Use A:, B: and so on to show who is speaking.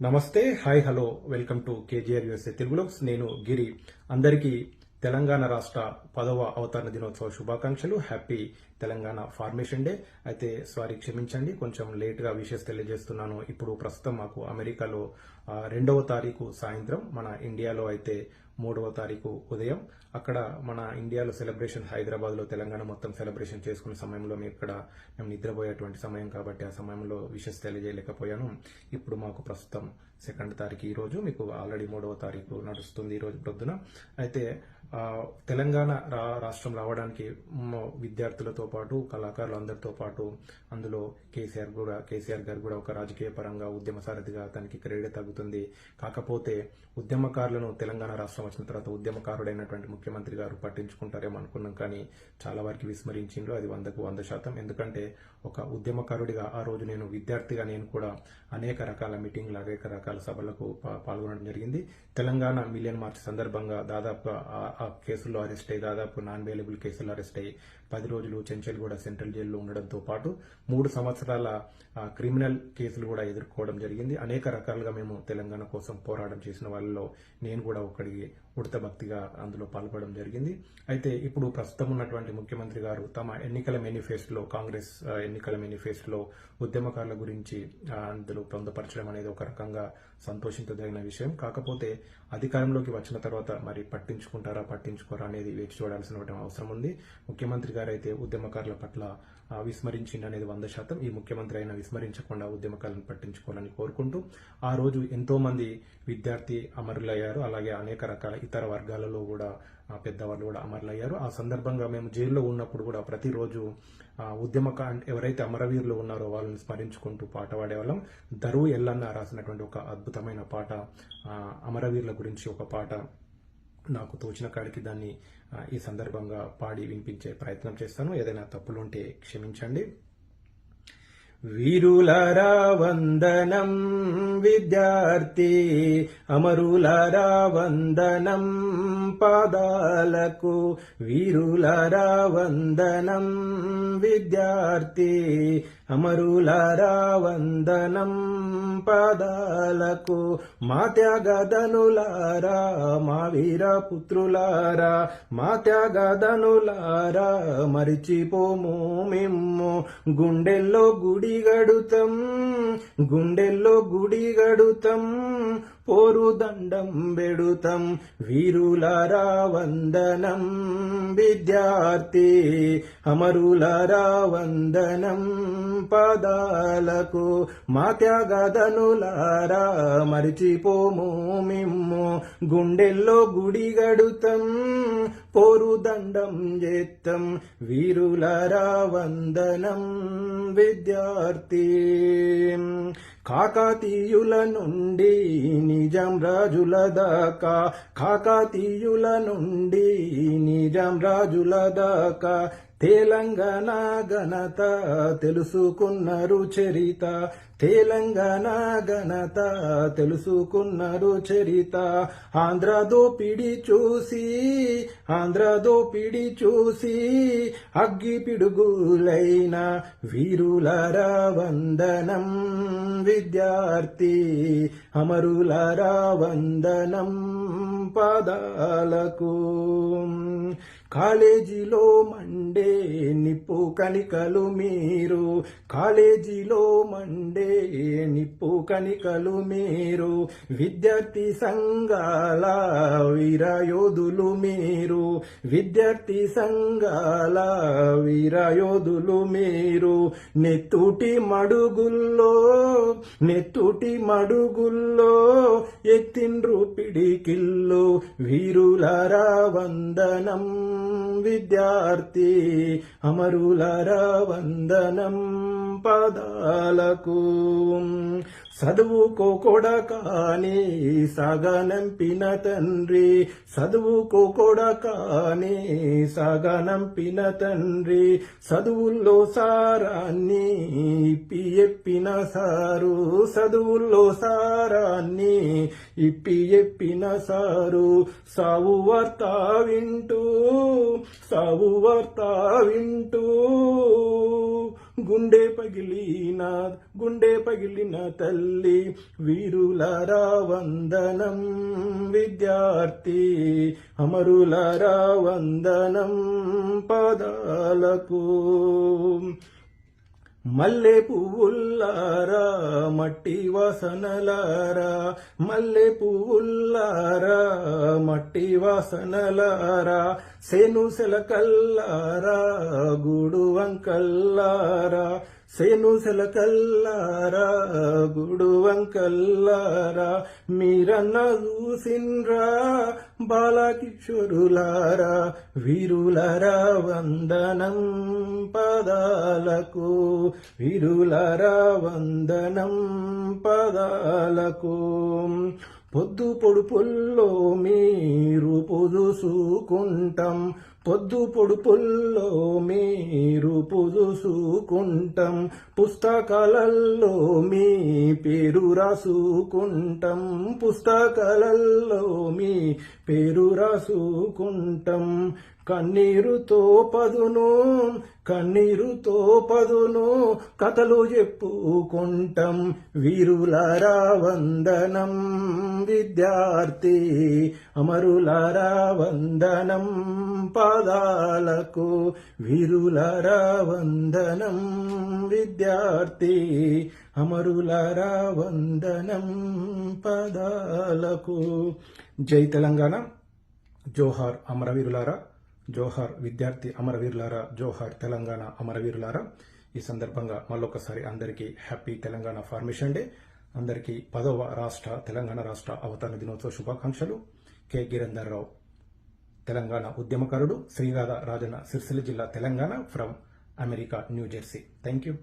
A: నమస్తే hi hello welcome to KGR USA తెలుగులో నేను గిరి. అందరికీ తెలంగాణ రాష్ట్ర పదవ అవతరణ దినోత్సవ శుభాకాంక్షలు. హ్యాపీ తెలంగాణ ఫార్మేషన్ డే అయితే సారీ క్షమించండి కొంచెం లేట్గా విషయస్ విషెస్ తెలియజేస్తున్నాను. ఇప్పుడు ప్రస్తుతం మాకు అమెరికాలో రెండవ తారీఖు సాయంత్రం. మన ఇండియాలో అయితే మూడవ తారీఖు ఉదయం. అక్కడ మన ఇండియాలో సెలబ్రేషన్ హైదరాబాద్లో తెలంగాణ మొత్తం సెలబ్రేషన్ చేసుకున్న సమయంలో మేము ఇక్కడ మేము నిద్రపోయేటువంటి సమయం కాబట్టి ఆ సమయంలో విషెస్ తెలియజేయలేకపోయాను. ఇప్పుడు మాకు ప్రస్తుతం సెకండ్ తారీఖు ఈరోజు మీకు ఆల్రెడీ మూడవ తారీఖు నడుస్తుంది ఈరోజు ప్రొద్దున. అయితే తెలంగాణ రా- రాష్ట్రం రావడానికి విద్యార్థులతో పాటు కళాకారులు అందరితో పాటు అందులో కేసీఆర్ కూడా కేసీఆర్ గారు కూడా ఒక రాజకీయ పరంగా ఉద్యమ సారథిగా అతనికి క్రెడిట్ తగ్గుతుంది. కాకపోతే ఉద్యమకారులను తెలంగాణ రాష్ట్రం వచ్చిన తర్వాత ఉద్యమకారుడైనటువంటి ముఖ్యమంత్రి గారు పట్టించుకుంటారేమో అనుకున్నాం కానీ చాలా వారికి విస్మరించిండ్రు. అది వందకు వంద శాతం. ఎందుకంటే ఒక ఉద్యమకారుడిగా ఆ రోజు నేను విద్యార్థిగా నేను కూడా అనేక రకాల మీటింగ్లు అనేక రకాల సభలకు పాల్గొనడం జరిగింది. తెలంగాణ మిలియన్ మార్చ్ సందర్భంగా దాదాపుగా ఆ- కేసుల్లో అరెస్ట్ అయ్యి దాదాపు నాన్ అవైలబుల్ కేసులు అరెస్ట్ అయ్యి పది రోజులు చెంచల్గూడ సెంట్రల్ జైల్లో ఉండడంతో పాటు మూడు సంవత్సరాల క్రిమినల్ కేసులు కూడా ఎదుర్కోవడం జరిగింది. అనేక రకాలుగా మేము తెలంగాణ కోసం పోరాటం చేసిన వాళ్ళలో నేను కూడా ఒకడికి ఉడత భక్తిగా అందులో పాల్గొనడం జరిగింది. అయితే ఇప్పుడు ప్రస్తుతం ఉన్నటువంటి ముఖ్యమంత్రి గారు తమ ఎన్నికల మేనిఫెస్టోలో కాంగ్రెస్ ఎన్నికల మేనిఫెస్టోలో ఉద్యమకారుల గురించి అందులో పొందుపరచడం అనేది ఒక రకంగా సంతోషించదగిన విషయం. కాకపోతే అధికారంలోకి వచ్చిన తర్వాత మరి పట్టించుకుంటారా పట్టించుకోరా అనేది వేచి చూడాల్సిన అవసరం ఉంది. ముఖ్యమంత్రి గారు అయితే ఉద్యమకారుల పట్ల విస్మరించింది అనేది వంద శాతం. ఈ ముఖ్యమంత్రి అయినా విస్మరించకుండా ఉద్యమకారులను పట్టించుకోవాలని కోరుకుంటూ ఆ రోజు ఎంతో మంది విద్యార్థి అమరులయ్యారు. అలాగే అనేక రకాల ఇతర వర్గాలలో కూడా పెద్దవాళ్ళు కూడా అమరులయ్యారు. ఆ సందర్భంగా మేము జైల్లో ఉన్నప్పుడు కూడా ప్రతిరోజు ఉద్యమక ఎవరైతే అమరవీరులు ఉన్నారో వాళ్ళని స్మరించుకుంటూ పాట పాడేవాళ్ళం. దరువు ఎల్లన్న రాసినటువంటి ఒక అద్భుతమైన పాట అమరవీరుల గురించి ఒక పాట నాకు తోచిన కాడికి దాన్ని ఈ సందర్భంగా పాడి వినిపించే ప్రయత్నం చేస్తాను. ఏదైనా తప్పులుంటే క్షమించండి. వీరులారా వందనం విద్యార్థి అమరులారా వందనం పాదాలకు వీరులారా వందనం విద్యార్థి అమరులారా వందనం పాదాలకు మా త్యాగదనులారా మావీర పుత్రులారా మా త్యాగదనులారా మరిచిపోము మిమ్ము గుండెల్లో గుడి గడుతం గుండెల్లో గుడి గడుతం పోరు దండం బెడుతం వీరులారా వందనం విద్యార్థి అమరులారా వందనం పాదాలకు మా త్యాగదనులారా మరిచిపోము మిమ్ము. గుండెల్లో గుడి గడుతం పోరుదండం చేత్తం వీరులరా వందనం విద్యార్థి. కాకాతీయుల నుండి నిజాం రాజుల దాకా కాకాతీయుల నుండి నిజాం రాజుల దాకా తెలంగాణ ఘనత తెలుసుకున్నారు చరిత తెలంగాణ ఘనత తెలుసుకున్నారు చరిత ఆంధ్ర దోపిడి చూసి ఆంధ్ర దోపిడి చూసి అగ్గి పిడుగులైన వీరులారా వందనం విద్యార్థి అమరులారా వందనం పాదాలకు. కాలేజీలో మండే నిప్పు కణికలు మీరు. కాలేజీలో మండే నిప్పు కణికలు మీరు. విద్యార్థి సంఘాల వీరయోధులు మీరు. విద్యార్థి సంఘాల వీరయోధులు మీరు. నెత్తుటి మడుగుల్లో నెత్తుటి మడుగుల్లో ఎత్తిండ్రు పిడికిల్లో వీరులరా వందనం. విద్యార్థి అమరుల వందనం పదాలకు. చదువుకోకొడ కొడకాని సాగనంపిన తండ్రి. చదువుకోకొడ కొడకాని సాగనంపిన తండ్రి. చదువుల్లో సారాన్ని ఇప్పి ఎప్పిన సారు. చదువుల్లో సారాన్ని ఇప్పి ఎప్పిన సారు. సావు వార్త వింటూ సావు వార్త వింటూ. గుండె పగిలిన గుండె పగిలిన తల్లి వీరులారా వందనం విద్యార్థి అమరులారా వందనం పదాలకు. మల్లె పువ్వుల్లారా మట్టి వాసనలారా. మల్లె పువ్వుల్లారా మట్టి వాసనలారా. సేను సెలకల్లారా గూడు వంకల్లారా. సేను కల్లారా గుడు వంకల్లారా మీరన్న చూసిండ్రా బాలకిషోరులారా వీరులారా వందనం పదాలకు వీరులారా వందనం పదాలకు. పొద్దు పొడుపుల్లో మీరు పొదుసుకుంటాం పొద్దు పొడుపుల్లో మీరు పొదుసుకుంటాం పుస్తకాలల్లో మీ పేరు రాసుకుంటాం పుస్తకాలల్లో మీ పేరు రాసుకుంటాం. కన్నీరుతో పదును కన్నీరుతో పదును కథలు చెప్పుకుంటాం. వీరులారా వందనం విద్యార్థి అమరులారా వందనం. పాదాలకు వీరులారా వందనం విద్యార్థి. అమరులారా వందనం పదాలకు. జై తెలంగాణ. జోహార్ అమరవీరులారా. జోహార్ విద్యార్థి అమరవీరులారా. జోహార్ తెలంగాణ అమరవీరులారా. ఈ సందర్భంగా మళ్ళొకసారి అందరికీ హ్యాపీ తెలంగాణ ఫార్మేషన్ డే. అందరికీ పదవ రాష్ట్ర తెలంగాణ రాష్ట్ర అవతరణ దినోత్సవ శుభాకాంక్షలు. కె. గిరంధర్ రావు. తెలంగాణ ఉద్యమకారుడు శ్రీరాధ రాజన్న సిరిసిల్ల జిల్లా Telangana from America New Jersey. Thank you